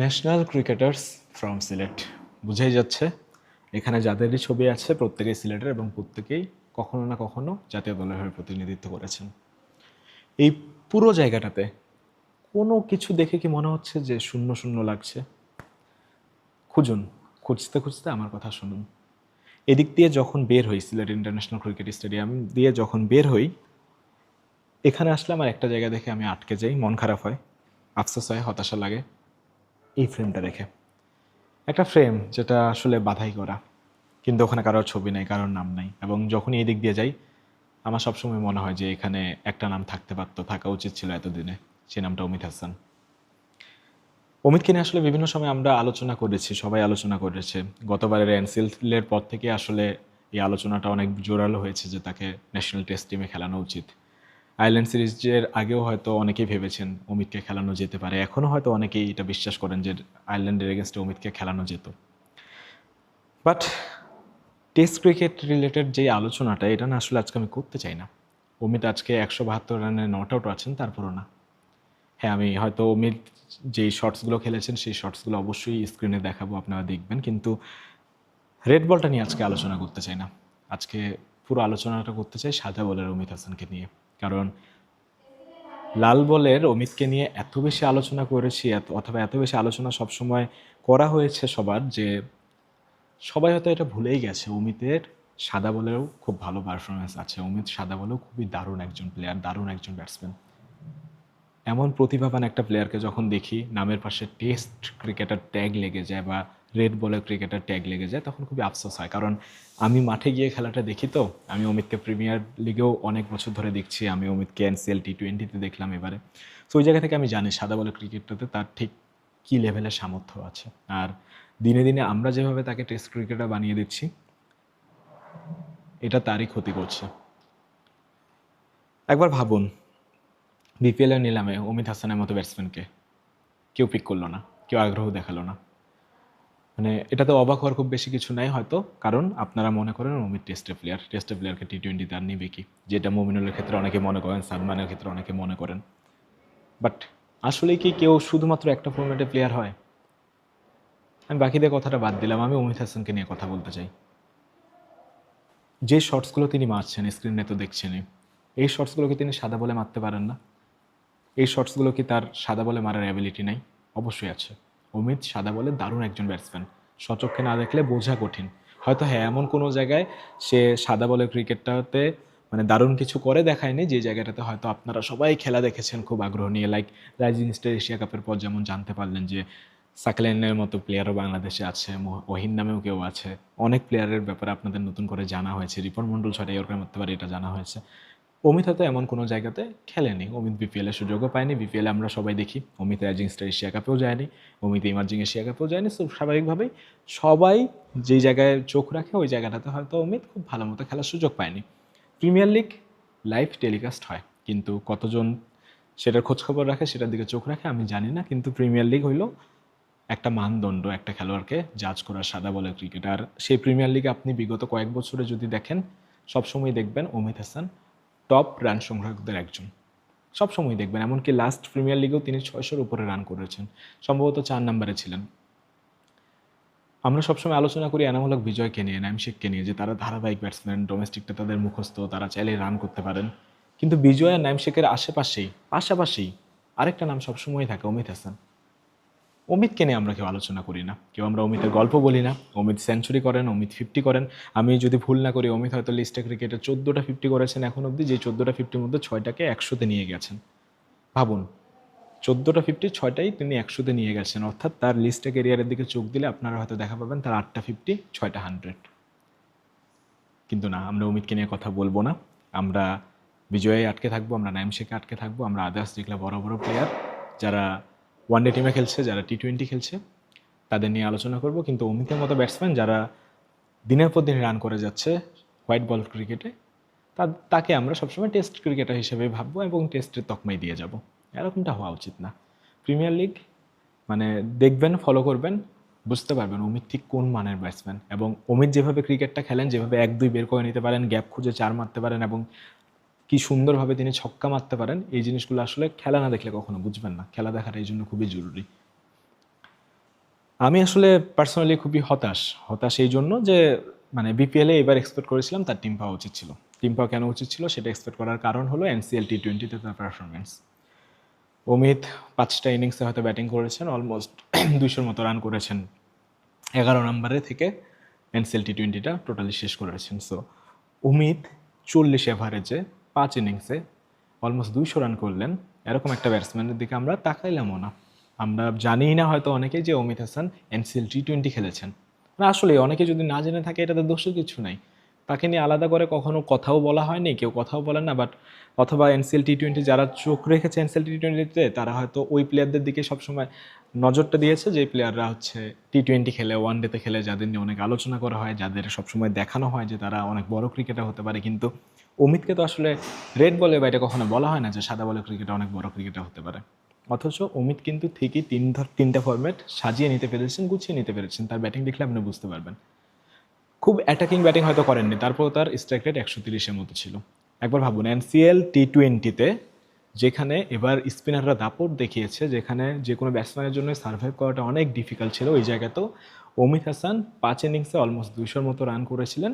National cricketers from Sylhet বুঝাই যাচ্ছে। এখানে যাদেরই ছবি আছে, প্রত্যেকেই সিলেটের এবং প্রত্যেকেই কখনো না কখনো জাতীয় দলের হয়ে প্রতিনিধিত্ব করেছেন। এই পুরো জায়গাটাতে কোনো কিছু দেখে কি মনে হচ্ছে যে শূন্য শূন্য লাগছে? খুঁজুন, খুঁজতে খুঁজতে আমার কথা শুনুন। এদিক দিয়ে যখন বের হই সিলেট ইন্টারন্যাশনাল ক্রিকেট স্টেডিয়াম দিয়ে যখন বের হই, এখানে আসলে আমার একটা জায়গা দেখে আমি আটকে যাই, মন খারাপ হয়, আফসোস হয়, হতাশা লাগে। এই ফ্রেমটা রেখে একটা ফ্রেম যেটা আসলে বাধাই করা, কিন্তু ওখানে কারোর ছবি নাই, কারোর নাম নাই। এবং যখনই এই দিক দিয়ে যাই, আমার সবসময় মনে হয় যে এখানে একটা নাম থাকতে পারতো, থাকা উচিত ছিল এতদিনে। সে নামটা অমিত হাসান। অমিতকে নিয়ে আসলে বিভিন্ন সময় আমরা আলোচনা করেছি, সবাই আলোচনা করেছে। গতবারের এনসিএলের পর থেকে আসলে এই আলোচনাটা অনেক জোরালো হয়েছে যে তাকে ন্যাশনাল টেস্ট টিমে খেলানো উচিত। আয়ারল্যান্ড সিরিজের আগেও হয়তো অনেকেই ভেবেছেন অমিতকে খেলানো যেতে পারে। এখনও হয়তো অনেকেই এটা বিশ্বাস করেন যে আয়ারল্যান্ডের এগেনস্টে অমিতকে খেলানো যেত। বাট টেস্ট ক্রিকেট রিলেটেড যে আলোচনাটা, এটা না আসলে আজকে আমি করতে চাই না। অমিত আজকে একশো বাহাত্তর রানে নট আউট আছেন, তারপরও না। হ্যাঁ আমি হয়তো অমিত যেই শর্টসগুলো খেলেছেন, সেই শর্টসগুলো অবশ্যই স্ক্রিনে দেখাবো, আপনারা দেখবেন। কিন্তু রেড বলটা নিয়ে আজকে আলোচনা করতে চাই না। আজকে পুরো আলোচনাটা করতে চাই সাদা বলের অমিত হাসানকে নিয়ে। কারণ লাল বলের অমিতকে নিয়ে এত বেশি আলোচনা করেছি, এত, অথবা এত বেশি আলোচনা সবসময় করা হয়েছে সবার যে সবাই হয়তো এটা ভুলেই গেছে। অমিতের সাদা বলেও খুব ভালো পারফরমেন্স আছে। অমিত সাদা বলেও খুবই দারুণ একজন প্লেয়ার দারুণ একজন ব্যাটসম্যান এমন প্রতিভাবান একটা প্লেয়ারকে যখন দেখি, নামের পাশে টেস্ট ক্রিকেটার ট্যাগ লেগে যায় বা রেড বলে ক্রিকেটার ট্যাগ লেগে যায়, তখন খুবই আফসোস হয়। কারণ আমি মাঠে গিয়ে খেলাটা দেখি তো, আমি অমিতকে প্রিমিয়ার লিগেও অনেক বছর ধরে দেখছি, আমি অমিতকে এনসিএল টি টোয়েন্টিতে দেখলাম এবারে। তো ওই জায়গা থেকে আমি জানি সাদা বলে ক্রিকেটটাতে তার ঠিক কী লেভেলের সামর্থ্য আছে। আর দিনে দিনে আমরা যেভাবে তাকে টেস্ট ক্রিকেটার বানিয়ে দিচ্ছি, এটা তারই ক্ষতি করছে। একবার ভাবুন বিপিএলের নিলামে অমিত হাসানের মতো ব্যাটসম্যানকে কেউ পিক করল না, কেউ আগ্রহ দেখাল না। মানে এটাতে অবাক হওয়ার খুব বেশি কিছু নাই হয়তো, কারণ আপনারা মনে করেন অমিত টেস্টের প্লেয়ার টেস্টের প্লেয়ারকে টি টোয়েন্টিতে আর নিবে কি? যেটা মুমিনুলের ক্ষেত্রে অনেকে মনে করেন, সালমানের ক্ষেত্রে অনেকে মনে করেন। বাট আসলে কি কেউ শুধুমাত্র একটা ফর্মেটে প্লেয়ার হয়? আমি বাকিদের কথাটা বাদ দিলাম, আমি অমিত হাসানকে নিয়ে কথা বলতে চাই। যে শর্টসগুলো তিনি মারছেন স্ক্রিনে তো দেখছেনই, এই শর্টসগুলোকে তিনি সাদা বলে মারতে পারেন না? এই শর্টসগুলো কি তার সাদা বলে মারার অ্যাবিলিটি নাই? অবশ্যই আছে। অমিত সাদা বলে দারুণ একজন ব্যাটসম্যান সচক্ষে না দেখলে বোঝা কঠিন। হয়তো হ্যাঁ এমন কোনো জায়গায় সে সাদা বলে ক্রিকেটটাতে মানে দারুণ কিছু করে দেখায়নি, যে জায়গাটাতে হয়তো আপনারা সবাই খেলা দেখেছেন খুব আগ্রহ নিয়ে। লাইক রাইজিং স্টার এশিয়া কাপের পর যেমন জানতে পারলেন যে সাকলেনের মতো প্লেয়ারও বাংলাদেশে আছে ওহিন নামেও কেউ আছে। অনেক প্লেয়ারের ব্যাপারে আপনাদের নতুন করে জানা হয়েছে। রিপন মণ্ডল ছটা ইয়র্কার মারতে পারে এটা জানা হয়েছে। অমিত হয়তো এমন কোনো জায়গাতে খেলেনি। অমিত বিপিএলের সুযোগও পায়নি। বিপিএল আমরা সবাই দেখি। অমিত রাইজিং স্টার এশিয়া কাপেও যায়নি। অমিত ইমার্জিং এশিয়া কাপেও যায়নি। সো স্বাভাবিকভাবেই সবাই যেই জায়গায় চোখ রাখে, ওই জায়গাটাতে হয়তো অমিত খুব ভালো মতো খেলার সুযোগ পায়নি। প্রিমিয়ার লিগ লাইভ টেলিকাস্ট হয়। কিন্তু কতজন সেটার খোঁজখবর রাখে, সেটার দিকে চোখ রাখে, আমি জানি না। কিন্তু প্রিমিয়ার লিগ হইল একটা মানদণ্ড, একটা খেলোয়াড়কে জাজ করার সাদা বলে ক্রিকেট। আর সেই প্রিমিয়ার লিগে আপনি বিগত কয়েক বছরে যদি দেখেন সবসময় দেখবেন অমিত হাসান টপ রান সংগ্রাহকদের একজন। সবসময় দেখবেন, এমনকি লাস্ট প্রিমিয়ার লিগেও তিনি ছয়শোর উপরে রান করেছেন। সম্ভবত চার নম্বরে ছিলেন। আমরা সবসময় আলোচনা করি এনামূলক বিজয়কে নিয়ে নাইম শেখকে নিয়ে, যে তারা ধারাবাহিক ব্যাটসম্যান ডোমেস্টিকটা তাদের মুখস্থ, তারা চাইলে রান করতে পারেন। কিন্তু বিজয় আর নাইম শেখের আশেপাশেই, পাশাপাশি আরেকটা নাম সবসময় থাকে, অমিত হাসান। অমিতকে নিয়ে আমরা কেউ আলোচনা করি না। কেউ আমরা অমিতের গল্প বলি না। অমিত সেঞ্চুরি করেন, অমিত ফিফটি করেন। আমি যদি ভুল না করি, অমিত হয়তো লিস্টে ক্রিকেটে চোদ্দোটা ফিফটি করেছেন এখন অবধি। যে চোদ্দোটা ফিফটির মধ্যে ছয়টাকে একশোতে নিয়ে গেছেন। ভাবুন, চোদ্দোটা ফিফটি ছয়টাই তিনি একশোতে নিয়ে গেছেন। অর্থাৎ তার লিস্টে ক্যারিয়ারের দিকে চোখ দিলে আপনারা হয়তো দেখা পাবেন তার আটটা ফিফটি ছয়টা হান্ড্রেড কিন্তু না, আমরা অমিতকে নিয়ে কথা বলব না। আমরা বিজয়ে আটকে থাকব, আমরা নাইম শেখে আটকে থাকব, আমরা আদার্স যেগুলো বড় বড় প্লেয়ার যারা ওয়ান ডে টিমে খেলছে, যারা টি টোয়েন্টি খেলছে, তাদের নিয়ে আলোচনা করব। কিন্তু অমিতের মতো ব্যাটসম্যান যারা দিনের পর দিন রান করে যাচ্ছে হোয়াইট বল ক্রিকেটে তা, তাকে আমরা সবসময় টেস্ট ক্রিকেটার হিসেবে ভাববো এবং টেস্টের তকমাই দিয়ে যাব। এরকমটা হওয়া উচিত না। প্রিমিয়ার লিগ মানে দেখবেন ফলো করবেন, বুঝতে পারবেন অমিত ঠিক কোন মানের ব্যাটসম্যান এবং অমিত যেভাবে ক্রিকেটটা খেলেন, যেভাবে এক দুই বের করে নিতে পারেন গ্যাপ খুঁজে চার মারতে পারেন এবং কি সুন্দরভাবে তিনি ছক্কা মারতে পারেন, এই জিনিসগুলো আসলে খেলা না দেখলে কখনো বুঝবেন না। খেলা দেখাটা এই জন্য খুবই জরুরি। আমি আসলে পার্সোনালি খুবই হতাশ। হতাশ এই জন্য যে মানে বিপিএলে এবার এক্সপেক্ট করেছিলাম, তার টিম পাওয়া উচিত ছিল। টিম পাওয়া কেন উচিত ছিল সেটা এক্সপেক্ট করার কারণ হলো এনসিএল টি টোয়েন্টিতে তার পারফরমেন্স অমিত পাঁচটা ইনিংসে হয়তো ব্যাটিং করেছেন অলমোস্ট দুইশোর মতো রান করেছেন। এগারো নম্বরে থেকে এনসিএল টি টোয়েন্টিটা টোটালি শেষ করেছেন। সো অমিত চল্লিশ এভারেজে পাঁচ ইনিংসে অলমোস্ট দুইশো রান করলেন। এরকম একটা ব্যাটসম্যানের দিকে আমরা তাকাইলামও না। আমরা জানি না হয়তো অনেকে যে Amit Hasan NCL T twenty খেলেছেন। না আসলে অনেকে যদি না জেনে থাকে, এটাতে দোষের কিছু নাই। তাকে নিয়ে আলাদা করে কখনো কথাও বলা হয়নি, কেউ কথাও বলে না বাট অথবা এনসিএল টি টোয়েন্টি যারা চোখ রেখেছে এনসিএল টি টোয়েন্টিতে তারা হয়তো ওই প্লেয়ারদের দিকে সবসময় নজরটা দিয়েছে যে প্লেয়াররা হচ্ছে টি টোয়েন্টি খেলে ওয়ান ডেতে খেলে, যাদের নিয়ে অনেক আলোচনা করা হয়, যাদের সবসময় দেখানো হয় যে, তারা অনেক বড় ক্রিকেটার হতে পারে, কিন্তু অমিতকে তো আসলে রেড বলে বা এটা কখনো বলা হয় না যে, সাদা বলে ক্রিকেটার অনেক বড় ক্রিকেটার হতে পারে। অথচ অমিত কিন্তু ঠিকই তিন তিনটা ফরম্যাট সাজিয়ে নিতে পেরেছেন, গুছিয়ে নিতে পেরেছেন, তার ব্যাটিং দেখলে আপনি বুঝতে পারবেন। খুব অ্যাটাকিং ব্যাটিং হয়তো করেননি। তারপর তার স্ট্রাইক রেট একশো তিরিশের মতো ছিল। একবার ভাবুন এনসিএল টি টোয়েন্টিতে যেখানে এবার স্পিনাররা দাপট দেখিয়েছে, যেখানে যে কোনো ব্যাটসম্যানের জন্য সার্ভাইভ করাটা অনেক ডিফিকাল্ট ছিল। ওই জায়গাতেও অমিত হাসান পাঁচ ইনিংসে অলমোস্ট দুইশোর মতো রান করেছিলেন।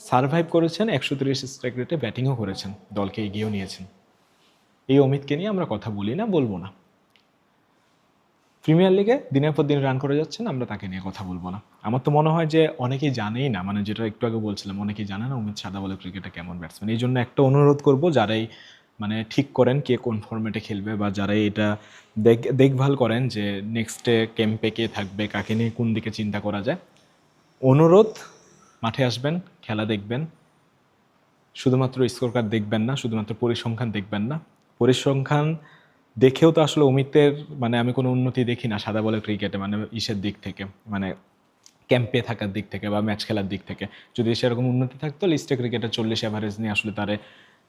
সার্ভাইভ করেছেন, একশো তিরিশ স্ট্রাইক রেটে ব্যাটিংও করেছেন। দলকে এগিয়েও নিয়েছেন। এই অমিতকে নিয়ে আমরা কথা বলি না, বলব না। প্রিমিয়ার লিগে দিনের পর দিন রান করে যাচ্ছেন, আমরা তাকে নিয়ে কথা বলব না। আমার তো মনে হয় যে অনেকেই জানেই না মানে যেটা একটু আগে বলছিলাম, অনেকেই জানে না অমিত সাদা বলে ক্রিকেটে কেমন ব্যাটসম্যান এই জন্য একটা অনুরোধ করব, যারাই মানে ঠিক করেন কে কোন ফর্মেটে খেলবে বা যারাই এটা দেখ, দেখভাল করেন যে নেক্সটে ক্যাম্পে কে থাকবে, কাকে নিয়ে কোন দিকে চিন্তা করা যায়। অনুরোধ, মাঠে আসবেন, খেলা দেখবেন। শুধুমাত্র স্কোর কার্ড দেখবেন না, শুধুমাত্র পরিসংখ্যান দেখবেন না। পরিসংখ্যান দেখেও তো আসলে অমিতের মানে আমি কোনো উন্নতি দেখি না সাদা বলে ক্রিকেটে মানে ইসের দিক থেকে মানে ক্যাম্পে থাকার দিক থেকে বা ম্যাচ খেলার দিক থেকে। যদি সেরকম উন্নতি থাকতো লিস্টে ক্রিকেটে চল্লিশ অ্যাভারেজ নিয়ে আসলে তারে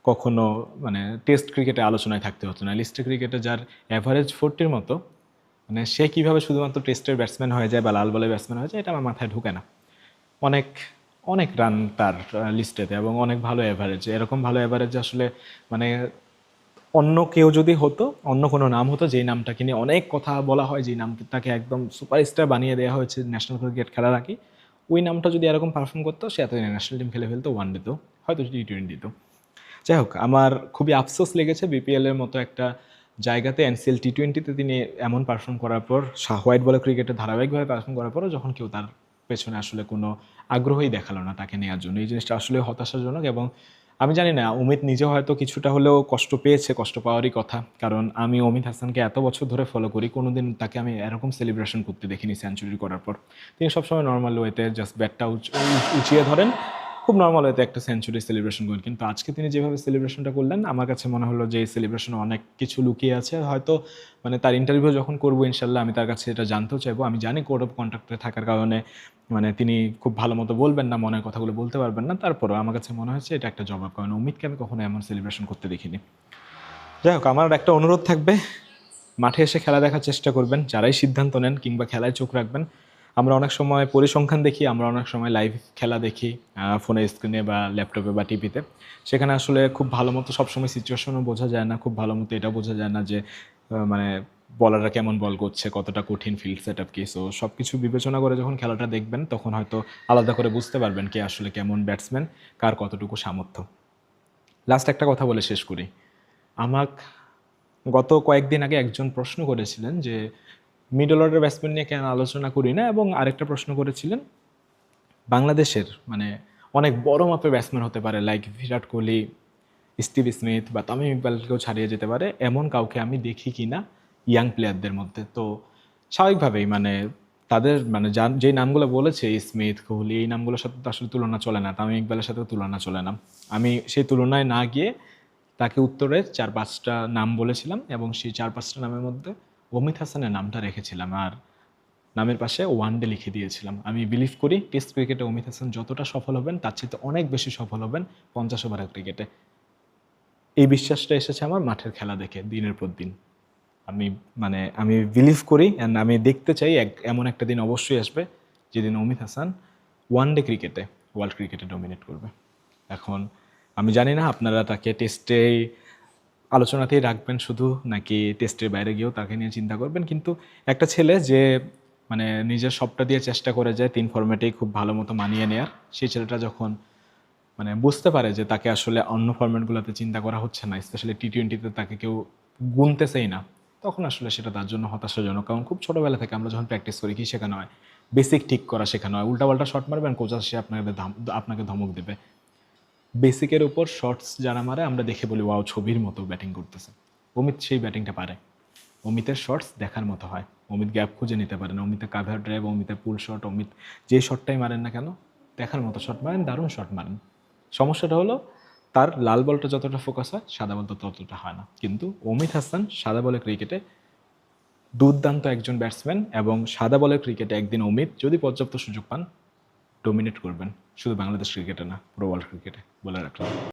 কখনো মানে টেস্ট ক্রিকেটে আলোচনায় থাকতে হতো না। লিস্টে ক্রিকেটে যার অ্যাভারেজ ফোরটির মতো মানে সে কীভাবে শুধুমাত্র টেস্টের ব্যাটসম্যান হয়ে যায় বা লাল বলে ব্যাটসম্যান হয়ে যায়, এটা আমার মাথায় ঢুকে না। অনেক অনেক রান তার লিস্টেতে এবং অনেক ভালো অ্যাভারেজ এরকম ভালো অ্যাভারেজ আসলে মানে অন্য কেউ যদি হতো, অন্য কোনো নাম হতো, যেই নামটাকে নিয়ে অনেক কথা বলা হয়, যেই নামটাকে একদম সুপারস্টার বানিয়ে দেওয়া হয়েছে ন্যাশনাল ক্রিকেট খেলার আগে, ওই নামটা যদি এরকম পারফর্ম করতো, সে এতদিন ন্যাশনাল টিম খেলে ফেলতো ওয়ান ডেতেও হয়তো টি টোয়েন্টি টোয়েন্টিতেও যাই হোক, আমার খুবই আফসোস লেগেছে বিপিএল এর মতো একটা জায়গাতে এনসিএল টি টোয়েন্টিতে তিনি এমন পারফর্ম করার পর হোয়াইট বলে ক্রিকেটে ধারাবাহিকভাবে পারফর্ম করার পরও যখন কেউ তার পেছনে আসলে কোনো আগ্রহই দেখাল না তাকে নেওয়ার জন্য। এই জিনিসটা আসলে হতাশাজনক এবং আমি জানি না অমিত নিজে হয়তো কিছুটা হলেও কষ্ট পেয়েছে, কষ্ট পাওয়ারই কথা। কারণ আমি অমিত হাসানকে এত বছর ধরে ফলো করি, কোনোদিন তাকে আমি এরকম সেলিব্রেশন করতে দেখিনি সেঞ্চুরি করার পর। তিনি সবসময় নর্মাল ওয়েতে জাস্ট ব্যাটটা উঁচিয়ে ধরেন। খুব নর্মাল হয়তো একটা সেঞ্চুরি সেলিব্রেশন করেন কিন্তু আজকে তিনি যেভাবে সেলিব্রেশনটা করলেন, আমার কাছে মনে হলো যে এই সেলিব্রেশনে অনেক কিছু লুকিয়ে আছে। হয়তো মানে তার ইন্টারভিউ যখন করব, ইনশাল্লাহ আমি তার কাছে এটা জানতেও চাইব। আমি জানি কোড অফ কন্ট্যাক্টে থাকার কারণে মানে তিনি খুব ভালো মতো বলবেন না, মনের কথাগুলো বলতে পারবেন না। তারপরও আমার কাছে মনে হয়েছে এটা একটা জবাব। কারণ অমিতকে আমি কখনো এমন সেলিব্রেশন করতে দেখিনি। যাই হোক, আমার একটা অনুরোধ থাকবে, মাঠে এসে খেলা দেখার চেষ্টা করবেন। যারাই সিদ্ধান্ত নেন কিংবা খেলায় চোখ রাখবেন আমরা অনেক সময় পরিসংখ্যান দেখি, আমরা অনেক সময় লাইভ খেলা দেখি ফোনের স্ক্রিনে বা ল্যাপটপে বা টিভিতে সেখানে আসলে খুব ভালো মতো সবসময় সিচুয়েশনও বোঝা যায় না, খুব ভালো মতো এটা বোঝা যায় না যে মানে বলাররা কেমন বল করছে, কতটা কঠিন ফিল্ড সেট আপ কি। সো সব কিছু বিবেচনা করে যখন খেলাটা দেখবেন, তখন হয়তো আলাদা করে বুঝতে পারবেন কে আসলে কেমন ব্যাটসম্যান কার কতটুকু সামর্থ্য। লাস্ট একটা কথা বলে শেষ করি। আমাক গত কয়েকদিন আগে একজন প্রশ্ন করেছিলেন যে মিডল অর্ডার ব্যাটসম্যান নিয়ে কেন আলোচনা করি না? এবং আরেকটা প্রশ্ন করেছিলেন, বাংলাদেশের মানে অনেক বড় মাপের ব্যাটসম্যান হতে পারে like Virat Kohli, Steve Smith বা তামিম ইকবালকেও ছাড়িয়ে যেতে পারে, এমন কাউকে আমি দেখি কি না ইয়াং প্লেয়ারদের মধ্যে। তো স্বাভাবিকভাবেই মানে তাদের মানে যেই নামগুলো বলেছে, স্মিথ, কোহলি, এই নামগুলোর সাথে তো আসলে তুলনা চলে না তামিম ইকবালের সাথেও তুলনা চলে না। আমি সেই তুলনায় না গিয়ে তাকে উত্তরে চার পাঁচটা নাম বলেছিলাম এবং সেই চার পাঁচটা নামের মধ্যে অমিত হাসানের নামটা রেখেছিলাম আর নামের পাশে ওয়ান ডে লিখে দিয়েছিলাম। আমি বিলিভ করি টেস্ট ক্রিকেটে অমিত হাসান যতটা সফল হবেন, তার চেয়ে অনেক বেশি সফল হবেন পঞ্চাশ ওভারের ক্রিকেটে এই বিশ্বাসটা এসেছে আমার মাঠের খেলা দেখে, দিনের পর দিন। আমি মানে আমি বিলিভ করি অ্যান্ড আমি দেখতে চাই এক, এমন একটা দিন অবশ্যই আসবে যেদিন অমিত হাসান ওয়ান ডে ক্রিকেটে ওয়ার্ল্ড ক্রিকেটে ডমিনেট করবে। এখন আমি জানি না আপনারা তাকে টেস্টেই আলোচনাতেই রাখবেন শুধু, নাকি টেস্টের বাইরে গিয়েও তাকে নিয়ে চিন্তা করবেন? কিন্তু একটা ছেলে যে মানে নিজের সবটা দিয়ে চেষ্টা করে যায় তিন ফর্মেটেই খুব ভালো মতো মানিয়ে নেয়ার, সেই ছেলেটা যখন মানে বুঝতে পারে যে তাকে আসলে অন্য ফর্মেটগুলোতে চিন্তা করা হচ্ছে না স্পেশালি টি টোয়েন্টিতে তাকে কেউ গুনতেছেই না, তখন আসলে সেটা তার জন্য হতাশাজনক। কারণ খুব ছোটোবেলা থেকে আমরা যখন প্র্যাকটিস করি, কি শেখানো হয়? বেসিক ঠিক করা শেখানো হয়। উল্টাপাল্টা শট মারবেন কোচ সে আপনাকে আপনাকে ধমক দেবে। বেসিকের উপর শর্টস যারা মারে, আমরা দেখে বলি ওয়াও ছবির মতো ব্যাটিং করতেছে। অমিত সেই ব্যাটিংটা পারে। অমিতের শর্টস দেখার মতো হয়। অমিত গ্যাপ খুঁজে নিতে পারেন অমিতের কাভার ড্রাইভ অমিতের পুল শট অমিত যে শটটাই মারেন না কেন, দেখার মতো শট মারেন, দারুণ শট মারেন। সমস্যাটা হলো, তার লাল বলটা যতটা ফোকাস হয়, সাদা বলটা ততটা হয় না। কিন্তু অমিত হাসান সাদা বলে ক্রিকেটে দুর্দান্ত একজন ব্যাটসম্যান এবং সাদা বলের ক্রিকেটে একদিন অমিত যদি পর্যাপ্ত সুযোগ পান ডোমিনেট করবেন শুধু বাংলাদেশ ক্রিকেটে না পুরো ওয়ার্ল্ড ক্রিকেটে বলে রাখলাম